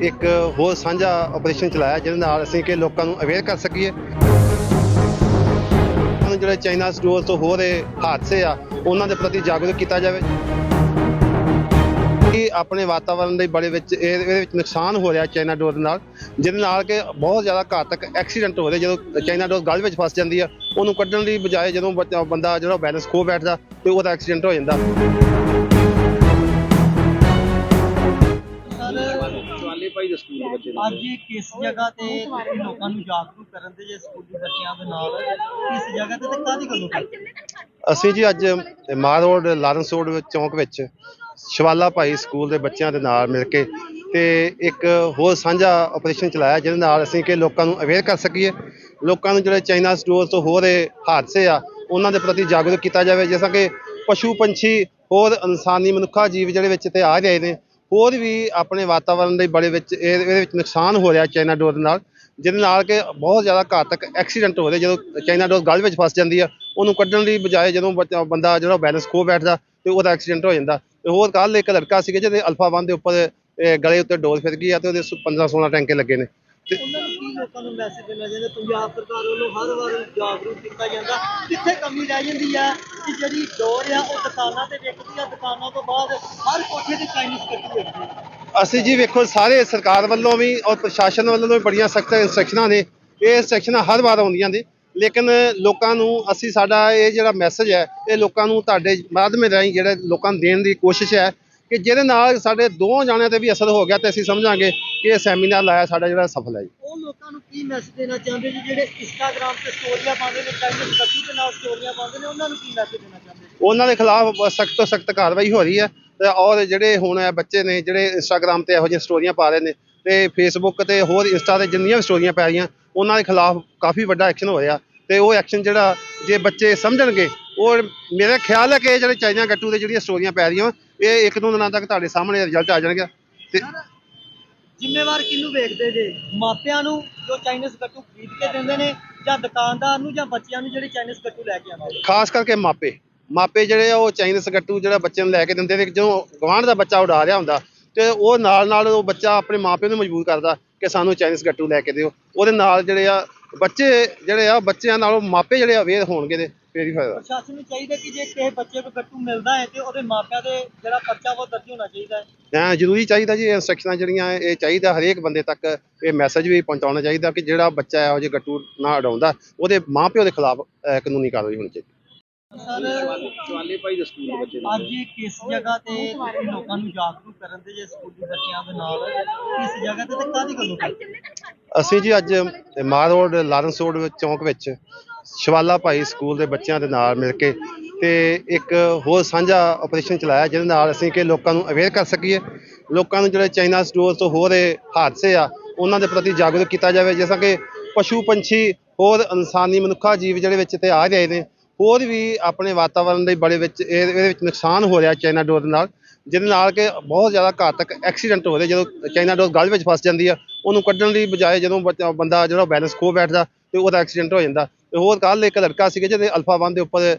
ਇੱਕ ਹੋਰ ਸਾਂਝਾ ਆਪਰੇਸ਼ਨ ਚਲਾਇਆ, ਜਿਹਦੇ ਨਾਲ ਅਸੀਂ ਕਿ ਲੋਕਾਂ ਨੂੰ ਅਵੇਅਰ ਕਰ ਸਕੀਏ। ਉਹਨਾਂ ਜਿਹੜੇ ਚਾਈਨਾ ਸਟੋਰ ਤੋਂ ਹੋ ਰਹੇ ਹਾਦਸੇ ਆ, ਉਹਨਾਂ ਦੇ ਪ੍ਰਤੀ ਜਾਗਰੂਕ ਕੀਤਾ ਜਾਵੇ। ਕਿ ਆਪਣੇ ਵਾਤਾਵਰਣ ਦੇ ਬੜੇ ਵਿੱਚ ਇਹਦੇ ਵਿੱਚ ਨੁਕਸਾਨ ਹੋ ਰਿਹਾ ਚਾਈਨਾ ਡੋਰ ਦੇ ਨਾਲ, ਜਿਹਦੇ ਨਾਲ ਕਿ ਬਹੁਤ ਜ਼ਿਆਦਾ ਘਾਤਕ ਐਕਸੀਡੈਂਟ ਹੋ ਰਹੇ, ਜਦੋਂ ਚਾਈਨਾ ਡੋਰ ਗਲ ਵਿੱਚ ਫਸ ਜਾਂਦੀ ਆ, ਉਹਨੂੰ ਕੱਢਣ ਦੀ ਬਜਾਏ ਜਦੋਂ ਬੱਚਾ- ਬੰਦਾ ਜਿਹੜਾ ਬੈਲੈਂਸ ਖੋ ਬੈਠਦਾ, ਤੇ ਉਹਦਾ ਐਕਸੀਡੈਂਟ ਹੋ ਜਾਂਦਾ। ਸ਼ਿਵਾਲੇ ਭਾਈ ਦੇ ਸਕੂਲ ਦੇ ਬੱਚੇ ਨੇ ਅੱਜ ਕਿਸ ਜਗ੍ਹਾ ਤੇ ਤੁਸੀਂ ਲੋਕਾਂ ਨੂੰ ਜਾਗਰੂਕ ਕਰਨ ਦੇ ਜੇ ਸਕੂਲੀ ਬੱਚਿਆਂ ਦੇ ਨਾਲ? ਕਿਸ ਜਗ੍ਹਾ ਤੇ ਤੇ ਕਾਹਦੀ ਗੱਲੋਂ ਕਰਦੇ ਅਸੀਂ ਜੀ ਅੱਜ ਮਾਰ ਰੋਡ ਲਾਰੈਂਸ ਰੋਡ ਵਿੱਚ ਚੌਂਕ ਵਿੱਚ ਸ਼ਿਵਾਲਾ ਭਾਈ ਸਕੂਲ ਦੇ ਬੱਚਿਆਂ ਦੇ ਨਾਲ ਮਿਲ ਕੇ ਤੇ ਇੱਕ ਹੋਰ ਸਾਂਝਾ ਆਪਰੇਸ਼ਨ ਚਲਾਇਆ ਜਿਹਦੇ ਨਾਲ ਅਸੀਂ ਕਿ ਲੋਕਾਂ ਨੂੰ ਅਵੇਅਰ ਕਰ ਸਕੀਏ। ਲੋਕਾਂ ਨੂੰ ਜਿਹੜੇ ਚਾਈਨਾ ਸਟੋਰ ਤੋਂ ਹੋ ਰਹੇ ਹਾਦਸੇ ਆ ਉਹਨਾਂ ਦੇ ਪ੍ਰਤੀ ਜਾਗਰੂਕ ਕੀਤਾ ਜਾਵੇ ਜਿਸ ਤਰ੍ਹਾਂ ਕਿ ਪਸ਼ੂ ਪੰਛੀ ਹੋਰ ਇਨਸਾਨੀ ਮਨੁੱਖਾ ਜੀਵ ਜਿਹੜੇ ਵਿੱਚ ਤੇ ਆ ਰਹੇ ਨੇ ਹੋਰ ਵੀ ਆਪਣੇ ਵਾਤਾਵਰਣ ਦੇ ਬੜੇ ਵਿੱਚ ਇਹ- ਇਹਦੇ ਵਿੱਚ ਨੁਕਸਾਨ ਹੋ ਰਿਹਾ ਚਾਈਨਾ ਡੋਰ ਦੇ ਨਾਲ, ਜਿਹਦੇ ਨਾਲ ਕਿ ਬਹੁਤ ਜ਼ਿਆਦਾ ਘਾਤਕ ਐਕਸੀਡੈਂਟ ਹੋ ਰਹੇ, ਜਦੋਂ ਚਾਈਨਾ ਡੋਰ ਗਲ ਵਿੱਚ ਫਸ ਜਾਂਦੀ ਆ, ਉਹਨੂੰ ਕੱਢਣ ਦੀ ਬਜਾਏ ਜਦੋਂ ਬੱਚਾ- ਬੰਦਾ ਜਿਹੜਾ ਬੈਲੈਂਸ ਖੋ ਬੈਠਦਾ ਤੇ ਉਹਦਾ ਐਕਸੀਡੈਂਟ ਹੋ ਜਾਂਦਾ। ਤੇ ਹੋਰ ਕੱਲ ਇੱਕ ਲੜਕਾ ਸੀਗਾ ਜਿਹਦੇ ਅਲਫਾ ਵਨ ਦੇ ਉੱਪਰ ਇਹ ਗਲੇ ਉੱਤੇ ਡੋਰ ਫਿਰ ਗਈ ਆ ਤੇ ਉਹਦੇ 15 16 ਟੈਂਕੇ ਲੱਗੇ ਨੇ। ਉਹਨਾਂ ਨੂੰ ਕੀ ਲੋਕਾਂ ਨੂੰ ਮੈਸੇਜ ਦੇਣਾ ਚਾਹੀਦਾ? ਪੰਜਾਬ ਸਰਕਾਰ ਵੱਲੋਂ ਹਰ ਵਾਰ ਜਾਗਰੂਕ ਕੀਤਾ ਜਾਂਦਾ। ਕਿੱਥੇ ਕਮੀ ਰਹਿ ਜਾਂਦੀ ਆ ਕਿ ਜਿਹੜੀ ਡੋਰ ਆ, ਉਹ ਦੁਕਾਨਾਂ ਤੇ ਵਿਕਦੀ ਆ, ਦੁਕਾਨਾਂ ਤੋਂ ਬਾਅਦ ਹਰ ਕੋਠੇ ਤੇ ਚਾਈਨੀਜ਼ ਕੱਟੀ ਜਾਂਦੀ ਅਸੀਂ ਜੀ ਵੇਖੋ, ਸਾਰੇ ਸਰਕਾਰ ਵੱਲੋਂ ਵੀ ਔਰ ਪ੍ਰਸ਼ਾਸਨ ਵੱਲੋਂ ਵੀ ਬੜੀਆਂ ਸਖਤ ਇਨਸਟਰਕਸ਼ਨਾਂ ਨੇ। ਇਹ ਇਨਸਟਰਕਸ਼ਨਾਂ ਹਰ ਵਾਰ ਆਉਂਦੀਆਂ ਨੇ। ਲੇਕਿਨ ਲੋਕਾਂ ਨੂੰ ਅਸੀਂ ਸਾਡਾ ਇਹ ਜਿਹੜਾ ਮੈਸੇਜ ਹੈ, ਇਹ ਲੋਕਾਂ ਨੂੰ ਤੁਹਾਡੇ ਮਾਧਿਅਮ ਰਾਹੀਂ ਜਿਹੜਾ ਲੋਕਾਂ ਨੂੰ ਦੇਣ ਦੀ ਕੋਸ਼ਿਸ਼ ਹੈ ਕਿ ਜਿਹਦੇ ਨਾਲ ਸਾਡੇ ਦੋਵਾਂ ਜਾਣਿਆਂ ਤੇ ਵੀ ਅਸਰ ਹੋ ਗਿਆ ਤੇ ਅਸੀਂ ਸਮਝਾਂਗੇ ਕਿ ਇਹ ਸੈਮੀਨਾਰ ਲਾਇਆ ਸਾਡਾ ਜਿਹੜਾ ਸਫਲ ਹੈ ਜੀ। ਉਹ ਲੋਕਾਂ ਨੂੰ ਕੀ ਮੈਸੇਜ ਦੇਣਾ ਚਾਹੁੰਦੇ ਜੀ? ਜਿਹੜੇ ਇੰਸਟਾਗ੍ਰਾਮ ਤੇ ਸਟੋਰੀਆਂ ਪਾਉਂਦੇ ਨੇ ਚਾਈਨੀਜ਼ ਕੱਟੀ ਦੇ ਨਾਲ ਸਟੋਰੀਆਂ ਪਾਉਂਦੇ ਨੇ ਉਹਨਾਂ ਨੂੰ ਕੀ ਮੈਸੇਜ ਦੇਣਾ ਚਾਹੁੰਦੇ ਉਹਨਾਂ ਦੇ ਖਿਲਾਫ ਸਖਤ ਤੋਂ ਸਖਤ ਕਾਰਵਾਈ ਹੋ ਰਹੀ ਹੈ ਤੇ ਔਰ ਜਿਹੜੇ ਹੁਣ ਬੱਚੇ ਨੇ ਜਿਹੜੇ ਇੰਸਟਾਗ੍ਰam ਤੇ ਇਹੋ ਜਿਹੀਆਂ ਸਟੋਰੀਆਂ ਪਾ ਰਹੇ ਨੇ ਤੇ ਫੇਸਬੁੱਕ ਤੇ ਹੋਰ ਇੰਸਟਾ ਤੇ ਜਿੰਨੀਆਂ ਵੀ ਸਟੋਰੀਆਂ ਪੈ ਰਹੀਆਂ ਉਹਨਾਂ ਦੇ ਖਿਲਾਫ ਕਾਫੀ ਵੱਡਾ ਐਕਸ਼ਨ ਹੋ ਰਿਹਾ ਤੇ ਉਹ ਐਕਸ਼ਨ ਜਿਹੜਾ ਜੇ ਬੱਚੇ ਸਮਝਣਗੇ ਉਹ ਮੇਰਾ ਖਿਆਲ ਹੈ ਕਿ ਜਿਹੜੇ ਚਾਈਨਾ ਗੱਟੂ ਦੇ ਜਿਹੜੀਆਂ ਸਟੋਰੀਆਂ ਪੈ ਰਹੀਆਂ ਇਹ ਇੱਕ ਦੋ ਦਿਨਾਂ ਤੱਕ ਤੁਹਾਡੇ ਸਾਹਮਣੇ ਰਿਜ਼ਲਟ ਆ ਜਾਣਗੇ ਤੇ ਜ਼ਿੰਮੇਵਾਰ ਕਿਹਨੂੰ ਵੇਖਦੇ ਜੇ? ਮਾਪਿਆਂ ਨੂੰ ਜੋ ਚਾਈਨੀਜ਼ ਗੱਟੂ ਖਰੀਦ ਕੇ ਦਿੰਦੇ ਨੇ ਜਾਂ ਦੁਕਾਨਦਾਰ ਨੂੰ ਜਾਂ ਬੱਚਿਆਂ ਨੂੰ ਜਿਹੜੇ ਚਾਈਨੀਜ਼ ਗੱਟੂ ਲੈ ਕੇ ਆਉਂਦੇ ਖਾਸ ਕਰਕੇ ਮਾਪੇ। ਮਾਪੇ ਜਿਹੜੇ ਆ ਉਹ ਚਾਈਨੀਜ਼ ਗੱਟੂ ਜਿਹੜਾ ਬੱਚੇ ਨੂੰ ਲੈ ਕੇ ਦਿੰਦੇ ਨੇ ਜਦੋਂ ਗਵਾਂਢ ਦਾ ਬੱਚਾ ਉਡਾ ਰਿਹਾ ਹੁੰਦਾ ਤੇ ਉਹ ਨਾਲ ਨਾਲ ਉਹ ਬੱਚਾ ਆਪਣੇ ਮਾਪਿਆਂ ਨੂੰ ਮਜਬੂਰ ਕਰਦਾ ਕਿ ਸਾਨੂੰ ਚਾਈਨੀਜ਼ ਗੱਟੂ ਲੈ ਕੇ ਦਿਓ। ਉਹਦੇ ਨਾਲ ਜਿਹੜੇ ਆ ਬੱਚੇ ਜਿਹੜੇ ਆ ਬੱਚਿਆਂ ਨਾਲੋਂ ਮਾਪੇ ਜਿਹੜੇ ਅਵੇਅਰ ਹੋਣਗੇ ਤੇ ਫੇਰ ਹੀ ਫਾਇਦਾ। ਪ੍ਰਸ਼ਾਸਨ ਨੂੰ ਚਾਹੀਦਾ ਕਿ ਜੇ ਕਿਸੇ ਬੱਚੇ ਕੋਲ ਗੱਟੂ ਮਿਲਦਾ ਹੈ ਤੇ ਉਹਦੇ ਮਾਪਿਆਂ ਦੇ ਜਿਹੜਾ ਪਰਚਾ ਉਹ ਦਰਜ ਹੋਣਾ ਚਾਹੀਦਾ ਹੈ। ਐਂ ਜ਼ਰੂਰੀ ਚਾਹੀਦਾ ਜੀ ਇਹ ਇੰਸਟਰਕਸ਼ਨਾਂ ਜਿਹੜੀਆਂ ਇਹ ਚਾਹੀਦਾ ਹਰੇਕ ਬੰਦੇ ਤੱਕ ਇਹ ਮੈਸੇਜ ਵੀ ਪਹੁੰਚਾਉਣਾ ਚਾਹੀਦਾ ਕਿ ਜਿਹੜਾ ਬੱਚਾ ਇਹੋ ਜਿਹੇ ਗੱਟੂ ਨਾ ਉਡਾਉਂਦਾ ਉਹਦੇ ਮਾਪਿਓ ਦੇ ਖਿਲਾਫ ਅਹ, ਕਾਨੂੰਨੀ ਕਾਰਵਾਈ ਹੋਣੀ ਚਾਹੀਦੀ। ਸਰ ਸ਼ਿਵਾਲੇ ਭਾਈ ਦੇ ਸਕੂਲ ਦੇ ਬੱਚੇ ਨੇ। ਅੱਜ ਕਿਸ ਜਗ੍ਹਾ ਤੇ ਤੁਸੀਂ ਲੋਕਾਂ ਨੂੰ ਜਾਗਰੂਕ ਕਰਨ ਦੇ ਜੇ ਸਕੂਲੀ ਬੱਚਿਆਂ ਦੇ ਨਾਲ ਕਿਸ ਜਗ੍ਹਾ ਤੇ ਤੇ ਕਾਹਦੀ ਗੱਲੋਂ ਅਸੀਂ ਜੀ ਅੱਜ ਮਾਰ ਰੋਡ ਲਾਰੈਂਸ ਰੋਡ ਵਿੱਚ ਚੌਂਕ ਵਿੱਚ ਸ਼ਵਾਲਾ ਭਾਈ ਸਕੂਲ ਦੇ ਬੱਚਿਆਂ ਦੇ ਨਾਲ ਮਿਲ ਕੇ ਤੇ ਇੱਕ ਹੋਰ ਸਾਂਝਾ ਆਪਰੇਸ਼ਨ ਚਲਾਇਆ ਜਿਹਦੇ ਨਾਲ ਅਸੀਂ ਕਿ ਲੋਕਾਂ ਨੂੰ ਅਵੇਅਰ ਕਰ ਸਕੀਏ। ਲੋਕਾਂ ਨੂੰ ਜਿਹੜੇ ਚਾਈਨਾ ਸਟੋਰ ਤੋਂ ਹੋ ਰਹੇ ਹਾਦਸੇ ਆ, ਉਹਨਾਂ ਦੇ ਪ੍ਰਤੀ ਜਾਗਰੂਕ ਕੀਤਾ ਜਾਵੇ, ਜਿਸ ਤਰ੍ਹਾਂ ਕਿ ਪਸ਼ੂ ਪੰਛੀ ਹੋਰ ਇਨਸਾਨੀ ਮਨੁੱਖਾ ਜੀਵ ਜਿਹੜੇ ਵਿੱਚ ਤੇ ਆ ਰਹੇ ਨੇ, ਹੋਰ ਵੀ ਆਪਣੇ ਵਾਤਾਵਰਣ ਦੇ ਬੜੇ ਵਿੱਚ ਇਹਦੇ ਵਿੱਚ ਨੁਕਸਾਨ ਹੋ ਰਿਹਾ ਚਾਈਨਾ ਡੋਰ ਦੇ ਨਾਲ, ਜਿਹਦੇ ਨਾਲ ਕਿ ਬਹੁਤ ਜ਼ਿਆਦਾ ਘਾਤਕ ਐਕਸੀਡੈਂਟ ਹੋ ਰਹੇ, ਜਦੋਂ ਚਾਈਨਾ ਡੋਰ ਗਲ ਵਿੱਚ ਫਸ ਜਾਂਦੀ ਆ, ਉਹਨੂੰ ਕੱਢਣ ਦੀ ਬਜਾਏ ਜਦੋਂ ਬੱਚਾ- ਬੰਦਾ ਜਿਹੜਾ ਬੈਲੈਂਸ ਖੋ ਬੈਠਦਾ ਤੇ ਉਹਦਾ ਐਕਸੀਡੈਂਟ ਹੋ ਜਾਂਦਾ। ਤੇ ਹੋਰ ਕੱਲ ਇੱਕ ਲੜਕਾ ਸੀਗਾ ਜਿਹਦੇ ਅਲਫਾ ਵਨ ਦੇ ਉੱਪਰ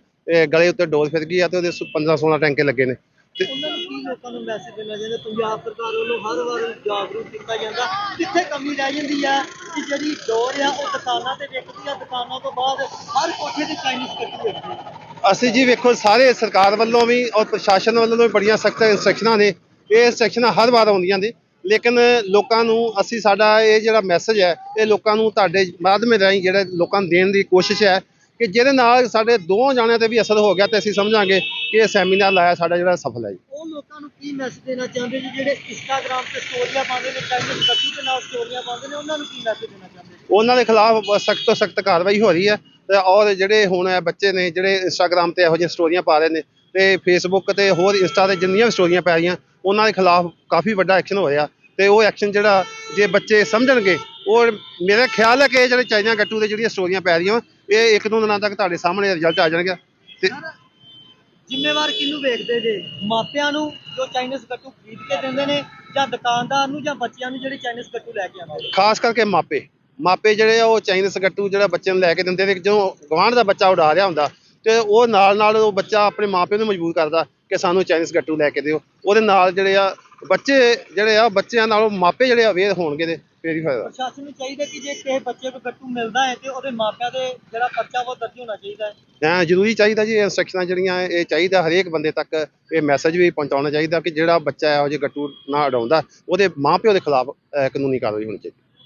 ਗਲੇ ਉੱਤੇ ਡੋਰ ਫਿਰ ਗਈ ਆ ਤੇ ਉਹਦੇ 15 16 ਟੈਂਕੇ ਲੱਗੇ ਨੇ। ਤੇ ਉਹਨਾਂ ਨੂੰ ਕੀ ਲੋਕਾਂ ਨੂੰ ਮੈਸੇਜ ਦੇਣਾ ਚਾਹੀਦਾ? ਪੰਜਾਬ ਸਰਕਾਰ ਵੱਲੋਂ ਹਰ ਵਾਰ ਜਾਗਰੂਕ ਕੀਤਾ ਜਾਂਦਾ। ਕਿੱਥੇ ਕਮੀ ਰਹਿ ਜਾਂਦੀ ਆ ਕਿ ਜਿਹੜੀ ਡੋਰ ਆ ਉਹ ਦੁਕਾਨਾਂ ਤੇ ਵਿਕਦੀ ਆ। ਦੁਕਾਨਾਂ ਤੋਂ ਬਾਅਦ ਹਰ ਕੋਠੇ ਤੇ ਚਾਈਨੀਜ਼ ਕੱਟੀ ਜਾਂਦੀ ਆ। ਅਸੀਂ ਜੀ ਵੇਖੋ ਸਾਰੇ ਸਰਕਾਰ ਵੱਲੋਂ ਵੀ ਔਰ ਪ੍ਰਸ਼ਾਸਨ ਵੱਲੋਂ ਵੀ ਬੜੀਆਂ ਸਖਤ ਇਨਸਟਰਕਸ਼ਨਾਂ ਨੇ। ਇਹ ਇਨਸਟਰਕਸ਼ਨਾਂ ਹਰ ਵਾਰ ਆਉਂਦੀਆਂ ਨੇ। ਲੇਕਿਨ ਲੋਕਾਂ ਨੂੰ ਅਸੀਂ ਸਾਡਾ ਇਹ ਜਿਹੜਾ ਮੈਸੇਜ ਹੈ ਇਹ ਲੋਕਾਂ ਨੂੰ ਤੁਹਾਡੇ ਮਾਧਿਅਮ ਰਾਹੀਂ ਜਿਹੜਾ ਲੋਕਾਂ ਨੂੰ ਦੇਣ ਦੀ ਕੋਸ਼ਿਸ਼ ਹੈ ਕਿ ਜਿਹਦੇ ਨਾਲ ਸਾਡੇ ਦੋਵਾਂ ਜਾਣਿਆਂ ਤੇ ਵੀ ਅਸਰ ਹੋ ਗਿਆ ਤੇ ਅਸੀਂ ਸਮਝਾਂਗੇ ਕਿ ਇਹ ਸੈਮੀਨਾਰ ਲਾਇਆ ਸਾਡਾ ਜਿਹੜਾ ਸਫਲ ਹੈ ਜੀ। ਉਹ ਲੋਕਾਂ ਨੂੰ ਕੀ ਮੈਸੇਜ ਦੇਣਾ ਚਾਹੁੰਦੇ ਜੀ? ਜਿਹੜੇ ਇੰਸਟਾਗ੍ਰਾਮ ਤੇ ਸਟੋਰੀਆਂ ਪਾਉਂਦੇ ਨੇ ਚਾਈਨੀਜ਼ ਗੱਟੂ ਦੇ ਨਾਲ ਸਟੋਰੀਆਂ ਪਾਉਂਦੇ ਨੇ ਉਹਨਾਂ ਨੂੰ ਕੀ ਮੈਸੇਜ ਦੇਣਾ ਚਾਹੁੰਦੇ ਉਹਨਾਂ ਦੇ ਖਿਲਾਫ ਸਖਤ ਤੋਂ ਸਖਤ ਕਾਰਵਾਈ ਹੋ ਰਹੀ ਹੈ ਤੇ ਔਰ ਜਿਹੜੇ ਹੁਣ ਬੱਚੇ ਨੇ ਜਿਹੜੇ ਇੰਸਟਾਗ੍ਰam ਤੇ ਇਹੋ ਜਿਹੀਆਂ ਸਟੋਰੀਆਂ ਪਾ ਰਹੇ ਨੇ ਤੇ ਫੇਸਬੁੱਕ ਤੇ ਹੋਰ ਇੰਸਟਾ ਤੇ ਜਿੰਨੀਆਂ ਵੀ ਸਟੋਰੀਆਂ ਪੈ ਰਹੀਆਂ ਉਹਨਾਂ ਦੇ ਖਿਲਾਫ ਕਾਫੀ ਵੱਡਾ ਐਕਸ਼ਨ ਹੋ ਰਿਹਾ। ਤੇ ਉਹ ਐਕਸ਼ਨ ਜਿਹੜਾ ਜੇ ਬੱਚੇ ਸਮਝਣਗੇ ਉਹ ਮੇਰਾ ਖਿਆਲ ਹੈ ਕਿ ਇਹ ਜਿਹੜੇ ਚਾਈਨਾ ਗੱਟੂ ਦੇ ਜਿਹੜੀਆਂ ਸਟੋਰੀਆਂ ਪੈ ਰਹੀਆਂ ਇਹ ਇੱਕ ਦੋ ਦਿਨਾਂ ਤੱਕ ਤੁਹਾਡੇ ਸਾਹਮਣੇ ਰਿਜ਼ਲਟ ਆ ਜਾਣਗੇ। ਤੇ ਜ਼ਿੰਮੇਵਾਰ ਕਿਹਨੂੰ ਵੇਖਦੇ ਜੇ? ਮਾਪਿਆਂ ਨੂੰ ਜੋ ਚਾਈਨੀਜ਼ ਗੱਟੂ ਖਰੀਦ ਕੇ ਦਿੰਦੇ ਨੇ ਜਾਂ ਦੁਕਾਨਦਾਰ ਨੂੰ ਜਾਂ ਬੱਚਿਆਂ ਨੂੰ ਜਿਹੜੇ ਚਾਈਨੀਜ਼ ਗੱਟੂ ਲੈ ਕੇ ਆਉਂਦੇ ਨੇ? ਖਾਸ ਕਰਕੇ ਮਾਪੇ। ਮਾਪੇ ਜਿਹੜੇ ਆ ਉਹ ਚਾਈਨੀਜ਼ ਗੱਟੂ ਜਿਹੜਾ ਬੱਚੇ ਨੂੰ ਲੈ ਕੇ ਦਿੰਦੇ ਨੇ ਜਦੋਂ ਗਵਾਂਢ ਦਾ ਬੱਚਾ ਉਡਾ ਰਿਹਾ ਹੁੰਦਾ ਤੇ ਉਹ ਨਾਲ ਨਾਲ ਉਹ ਬੱਚਾ ਆਪਣੇ ਮਾਪਿਆਂ ਨੂੰ ਮਜਬੂਰ ਕਰਦਾ ਕਿ ਸਾਨੂੰ ਚਾਈਨੀਜ਼ ਗੱਟੂ ਲੈ ਕੇ ਦਿਓ। ਉਹਦੇ ਨਾਲ ਜਿਹੜੇ ਆ ਬੱਚੇ ਜਿਹੜੇ ਆ ਬੱਚਿਆਂ ਨਾਲੋਂ ਮਾਪੇ ਜਿਹੜੇ ਅਵੇਅਰ ਹੋਣਗੇ ਤੇ ਫੇਰ ਹੀ ਫਾਇਦਾ। ਪ੍ਰਸ਼ਾਸਨ ਨੂੰ ਚਾਹੀਦਾ ਕਿ ਜੇ ਕਿਸੇ ਬੱਚੇ ਕੋਲ ਗੱਟੂ ਮਿਲਦਾ ਹੈ ਤੇ ਉਹਦੇ ਮਾਪਿਆਂ ਦੇ ਜਿਹੜਾ ਪਰਚਾ ਵਾ ਉਹ ਦਰਜ ਹੋਣਾ ਚਾਹੀਦਾ ਹੈ। ਐਂ ਜ਼ਰੂਰੀ ਚਾਹੀਦਾ ਜੀ ਇਨਸਟਰਕਸ਼ਨਾਂ ਜਿਹੜੀਆਂ ਇਹ ਚਾਹੀਦਾ ਹਰੇਕ ਬੰਦੇ ਤੱਕ ਇਹ ਮੈਸੇਜ ਵੀ ਪਹੁੰਚਾਉਣਾ ਚਾਹੀਦਾ ਕਿ ਜਿਹੜਾ ਬੱਚਾ ਇਹੋ ਜਿਹੇ ਗੱਟੂ ਨਾ ਉਡਾਉਂਦਾ ਉਹਦੇ ਮਾਪਿਓ ਦੇ ਖਿਲਾਫ ਕਾਨੂੰਨੀ ਕਾਰਵਾਈ ਹੋਣੀ ਚਾਹੀਦੀ।